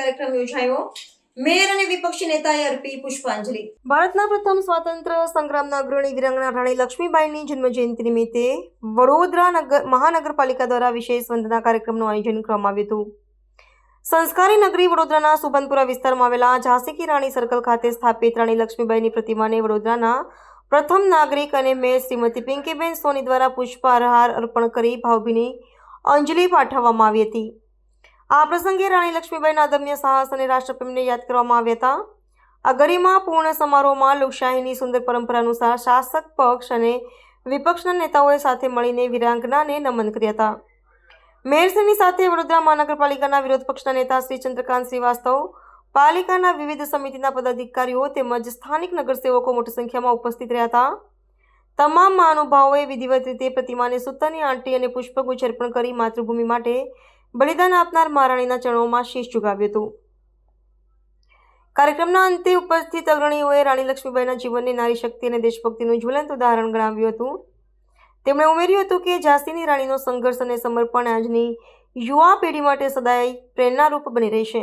કાર્યક્રમ યોજાયો. મેયર અને વિપક્ષી નેતાએ અર્પી પુષ્પાંજલિ. ભારતના પ્રથમ સ્વાતંત્ર્ય સંગ્રામના અગ્રણી વિરંગના રાણી લક્ષ્મીબાઈની જન્મજયંતિ નિમિત્તે વડોદરા નગર મહાનગરપાલિકા દ્વારા વિશેષ વંદના કાર્યક્રમનું આયોજન કરવામાં આવ્યું હતું. સંસ્કારી નગરી વડોદરાના સુબનપુરા વિસ્તારમાં આવેલા ઝાંસી કી રાણી સર્કલ ખાતે સ્થાપિત રાણી લક્ષ્મીબાઈની પ્રતિમાને વડોદરાના પ્રથમ નાગરિક અને મેયર શ્રીમતી પિંકીબેન સોની દ્વારા પુષ્પહાર અર્પણ કરી ભાવભીની અંજલિ પાઠવવામાં આવી હતી. આ પ્રસંગે રાણી લક્ષ્મીબાઈના અદમ્ય સાહસ અને રાષ્ટ્રપ્રેમને યાદ કરવામાં આવ્યા હતા. આ ગરિમાપૂર્ણ સમારોહમાં લોકશાહીની સુંદર પરંપરા અનુસાર શાસક પક્ષ અને વિપક્ષના નેતાઓએ સાથે મળીને વિરાંગનાને નમન કર્યા હતા. મેયરશ્રીની સાથે વડોદરા મહાનગરપાલિકાના વિરોધ પક્ષના નેતા શ્રી ચંદ્રકાંત શ્રીવાસ્તવ, પાલિકાના વિવિધ સમિતિના પદાધિકારીઓ તેમજ સ્થાનિક નગરસેવકો મોટી સંખ્યામાં ઉપસ્થિત રહ્યા હતા. તમામ મહાનુભાવોએ વિધિવત રીતે પ્રતિમાને સૂતરની આંટી અને પુષ્પગુચ્છ અર્પણ કરી માતૃભૂમિ માટે બલિદાન આપનાર મહારાણીના ચરણોમાં શીશ ઝુકાવ્યું હતું. કાર્યક્રમના અંતે ઉપસ્થિત અગ્રણીઓએ રાણી લક્ષ્મીબાઈના જીવનની નારી શક્તિ અને દેશભક્તિનું જ્વલંત ઉદાહરણ ગણાવ્યું હતું. તેમણે ઉમેર્યું હતું કે ઝાંસીની રાણીનો સંઘર્ષ અને સમર્પણ આજની યુવા પેઢી માટે સદાય પ્રેરણારૂપ બની રહેશે.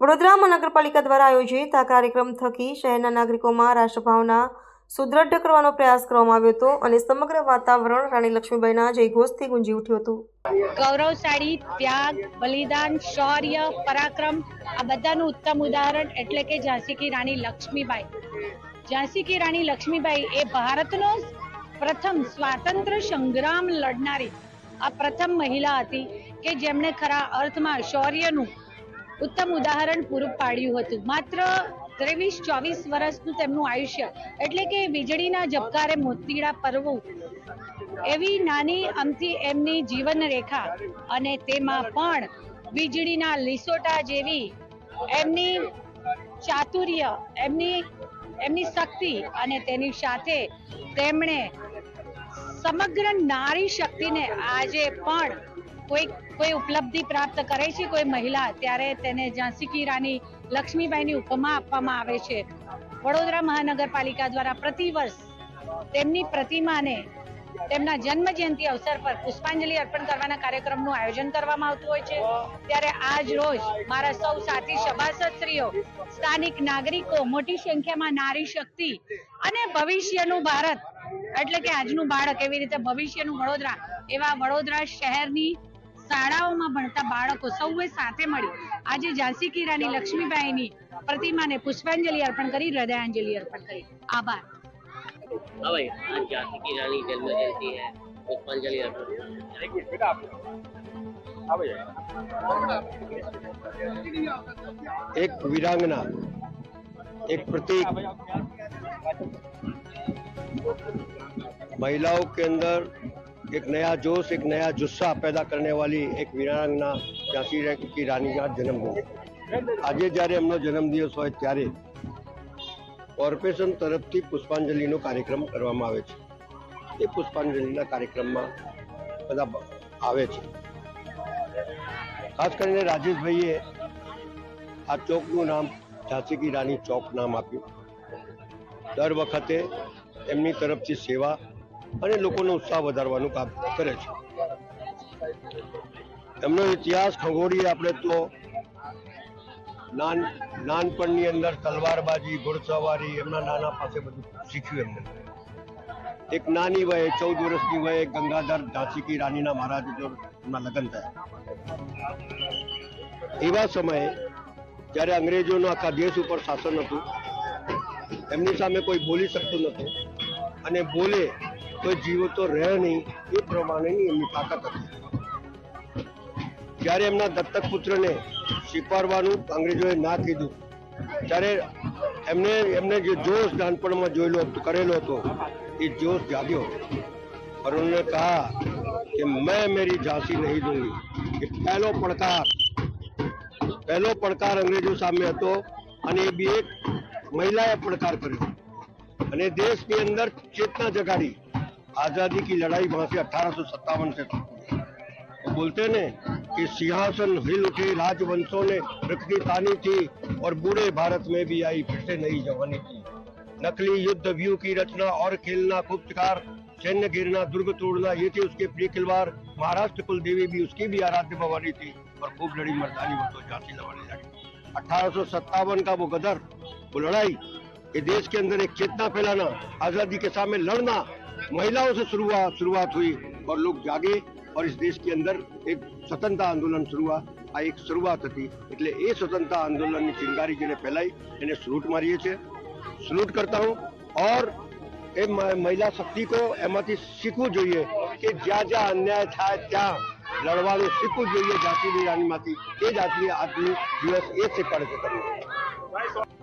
વડોદરા મહાનગરપાલિકા દ્વારા આયોજિત આ કાર્યક્રમ થકી શહેરના નાગરિકોમાં રાષ્ટ્રભાવના સુદૃઢ કરવાનો પ્રયાસ કરવામાં આવ્યો હતો અને સમગ્ર વાતાવરણ રાણી લક્ષ્મીબાઈના જયઘોષથી ગુંજી ઉઠ્યું હતું. ગૌરવશાળી ત્યાગ, બલિદાન, શૌર્ય, પરાક્રમ, આ બધાનું ઉત્તમ ઉદાહરણ એટલે કે ઝાંસી કી રાણી લક્ષ્મીબાઈ. ઝાંસી કી રાણી લક્ષ્મીબાઈ એ ભારતનો પ્રથમ સ્વાતંત્ર્ય સંગ્રામ લડનારી આ પ્રથમ મહિલા હતી કે જેમણે ખરા અર્થમાં શૌર્યનું ઉત્તમ ઉદાહરણ પૂરું પાડ્યું હતું. માત્ર ત્રેવીસ, ચોવીસ વર્ષનું તેમનું આયુષ્ય. એટલે કે વીજળીના ઝબકારે મોતીડા પરવું. એવી નાની અમથી એમની જીવન રેખા અને તેમાં પણ વીજળીના લીસોટા જેવી એમની ચાતુર્ય, એમની એમની શક્તિ અને તેની સાથે તેમણે સમગ્ર નારી શક્તિને આજે પણ કોઈ કોઈ ઉપલબ્ધિ પ્રાપ્ત કરે છે કોઈ મહિલા, ત્યારે તેને ઝાંસી કી રાની લક્ષ્મીબાઈની ઉપમા આપવામાં આવે છે. વડોદરા મહાનગરપાલિકા દ્વારા પ્રતિવર્ષ તેમની પ્રતિમાને તેમના જન્મ જયંતિ અવસર પર પુષ્પાંજલિ અર્પણ કરવાના કાર્યક્રમનું આયોજન કરવામાં આવતું હોય છે. ત્યારે આજ રોજ મારા સૌ સાથી સભાસદશ્રીઓ સ્થાનિક નાગરિકો, મોટી સંખ્યામાં નારી શક્તિ અને ભવિષ્યનું ભારત એટલે કે આજનું બાળક એવી રીતે ભવિષ્યનું વડોદરા એવા વડોદરા શહેરની શાળાઓમાં ભણતા બાળકો સૌએ સાથે મળી. આજે ઝાંસી કિરાની લક્ષ્મીબાઈની પ્રતિમાને પુષ્પાંજલિ અર્પણ કરી હૃદયાંજલિ અર્પણ કરી. આભાર. એક વિરાંગના એક પ્રતીક. महिलाओं के अंदर एक नया जोश एक नया जुस्सा पैदा करने वाली એક વીરાંગના ઝાંસી કી રાણીના જન્મદિન આજે જ્યારે એમનો જન્મદિવસ હોય ત્યારે કોર્પોરેશન તરફથી પુષ્પાંજલિનો કાર્યક્રમ કરવામાં આવે છે એ પુષ્પાંજલિના કાર્યક્રમમાં બધા બ- આવે છે ખાસ કરીને રાજેશભાઈએ આ ચોકનું નામ ઝાંસી કી રાણી ચોક નામ આપ્યું દર વખતે એમની તરફથી સેવા અને લોકોનો ઉત્સાહ વધારવાનું કામ કરે છે. એમનો ઇતિહાસ ખગોળીએ આપણે તો નાન, નાનપણની અંદર તલવારબાજી, ઘોડસવારી, એમના નાના પાસે બધું શીખ્યું એમને. એક નાની વયે, ચૌદ વર્ષની વયે ગંગાધર ઝાંસી કી રાણીના મહારાજ એમના લગ્ન થયા. એવા સમયે જ્યારે અંગ્રેજોનું આખા દેશ ઉપર શાસન હતું, એમની સામે કોઈ બોલી શકતું નહોતું અને બોલે તો જીવો તો રહે નહીં એ પ્રમાણેની એમની તાકાત હતી જ્યારે એમના દત્તક પુત્રને સ્વીકારવાનું અંગ્રેજોએ ના કીધું ત્યારે એમને એમને જે જોશ નાનપણમાં જોયેલો હતો કરેલો હતો એ જોશ જાગ્યો और उन्होंने कहा कि मैं मेरी झांसी नहीं दूंगी ये पहलो પડકાર પહેલો પડકાર અંગ્રેજો સામે હતો અને એ બી એક મહિલાએ પડકાર કર્યો અને દેશની અંદર चेतना जगाड़ी आजादी की लड़ाई वहां से अठारह से शुरू हुई। वो बोलते ने कि सिंहासन हिल उठे राजवंशों ने रखनी तानी थी और बूढ़े भारत में भी आई फिर से नई जवानी थी नकली युद्ध व्यू की रचना और खेलना गुप्तकार सैन्य गिरना दुर्ग तोड़ना ये थी उसके प्रिय खिलवाड़ महाराष्ट्र कुल देवी भी उसकी भी आराध्य भवानी थी और खूब लड़ी मर्दानी वो तो झांसी लवानी लड़ी 1857 का वो गदर वो लड़ाई ये देश के अंदर एक चेतना फैलाना आजादी के सामने लड़ना महिलाओं से शुरुआत शुरुआत हुई और लोग जागे और इस देश के अंदर एक स्वतंत्रता आंदोलन शुरू हुआ આ એક શરૂઆત હતી એટલે એ સ્વતંત્રતા આંદોલનની ચિંગારી જેને ફેલાઈ એને સલ્યુટ મારીએ છીએ સલ્યુટ કરતા હું और એ મ- મહિલા શક્તિ કો એમાંથી શીખવું જોઈએ કે જ્યાં જ્યાં અન્યાય થાય ત્યાં લડવાનું શીખવું જોઈએ જાતિની રાણીમાંથી એ જ આટલી આટલી દિવસ એ શીખવાડે છે તમને